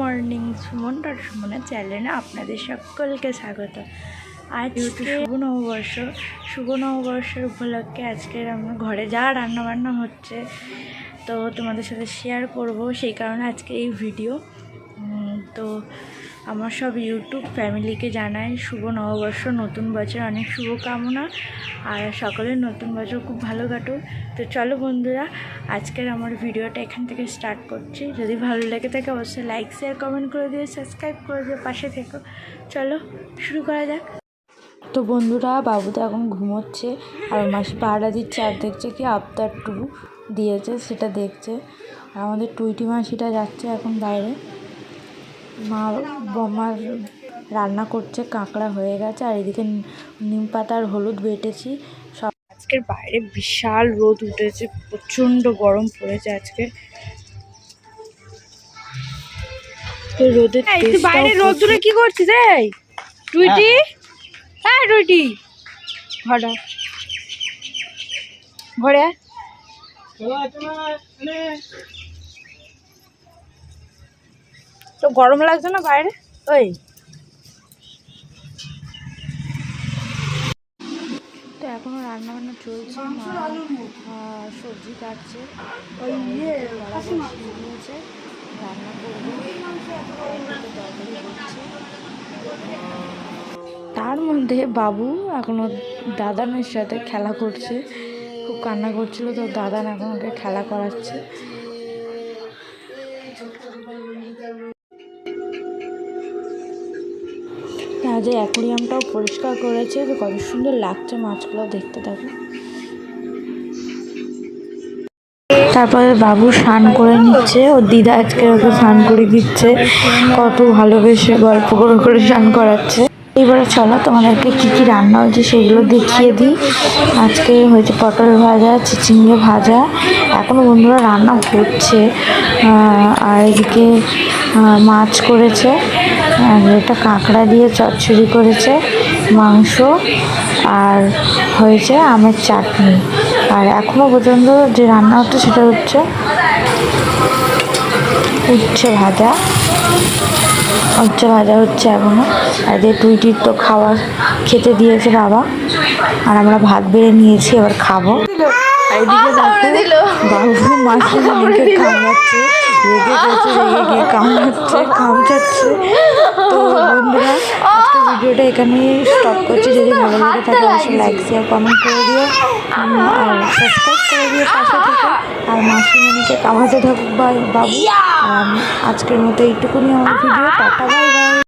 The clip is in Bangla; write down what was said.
মর্নিং সুমন ডট সুমনের চ্যানেলে আপনাদের সকলকে স্বাগত। আজ যেহেতু শুভ নববর্ষ শুভ নববর্ষের উপলক্ষে আজকের আমার ঘরে যা রান্না বান্না হচ্ছে তো তোমাদের সাথে শেয়ার করব সেই কারণে আজকে এই ভিডিও তো আমার সব ইউটিউব ফ্যামিলিকে জানাই, শুভ নববর্ষ, নতুন বছর, অনেক শুভকামনা। আর সকলের নতুন বছর খুব ভালো কাটুক। তো চলো বন্ধুরা, আজকের আমার ভিডিওটা এখান থেকে স্টার্ট করছি। যদি ভালো লেগে থাকে, অবশ্যই লাইক শেয়ার কমেন্ট করে দিও সাবস্ক্রাইব করে দিও, পাশে থেকো। চলো শুরু করা যাক। তো বন্ধুরা, বাবু তো এখন ঘুমোচ্ছে, আর মাসি পাহাড়া দিচ্ছে, আর দেখছে কি আফটার টু দিয়েছে, সেটা দেখছে। আর আমাদের টুইটি মাসিটা যাচ্ছে এখন বাইরে। মা বমার রান্না করছে কাঁকড়া হয়ে গেছে আর এদিকে নিম পাতা আর হলুদ বেটেছি। সব আজকের বাইরে বিশাল রোদ উঠেছে প্রচণ্ড গরম পড়েছে আজকে। তো তুই বাইরে প্রচুর। রোদ্দুরে কি করছিস এই? টুইটি? হ্যাঁ টুইটি। ঘরে ঘরে তো গরম লাগছে না বাইরে? ওই। তো এখনও রান্না বান্না চলছে, মা সবজি কাটছে। ইয়ে। তার মধ্যে বাবু এখনও দাদানের সাথে খেলা করছে, খুব কান্না করছিল, তো দাদান এখন ওকে খেলা করাচ্ছে। এই অ্যাকোরিয়ামটাও পরিষ্কার করেছে তো কত সুন্দর লাগছে মাছগুলো দেখতে থাকো তারপরে বাবু স্নান করে নিচ্ছে, ওর দিদা আজকে ওকে স্নান করে দিচ্ছে। কত ভালোবেসে গল্প করে করে স্নান করাচ্ছে। এবারে চলো, তোমাদেরকে কী কী রান্না হয়েছে সেগুলো দেখিয়ে দিই। আজকে হয়েছে পটল ভাজা, চিচিঙ্গে ভাজা। এখনও বন্ধুরা রান্না হচ্ছে আর এদিকে মাছ করেছে। আর এটা কাঁকড়া দিয়ে চচ্চড়ি করেছে, মাংস আর হয়েছে আমের চাটনি। আর এখনও পর্যন্ত যে রান্না হচ্ছে সেটা হচ্ছে উচ্ছে ভাজা। উচ্ছে ভাজা হচ্ছে এখনও আর যে টুইটির তো খাওয়া খেতে দিয়েছে বাবা। আর আমরা ভাত বেড়ে নিয়েছি, এবার খাব। এদিকে দেখো বাবু মাসি মামিকে কামড়াচ্ছে রেগে গেছে রেগে গিয়ে কামড়াচ্ছে কামড়াচ্ছে। তো বন্ধুরা আজকে ভিডিওটা এখানেই স্টপ করছি। যদি ভালো লাগে থাকে অবশ্যই লাইক শেয়ার কমেন্ট করে দিও। আর সাবস্ক্রাইব করে দিও পাশে থেকে। আর মাসিমণিকে কামাতে থাকুক বা- বাবু। আজকের মতো এইটুকুনি আমার ভিডিও। Tata bye bye.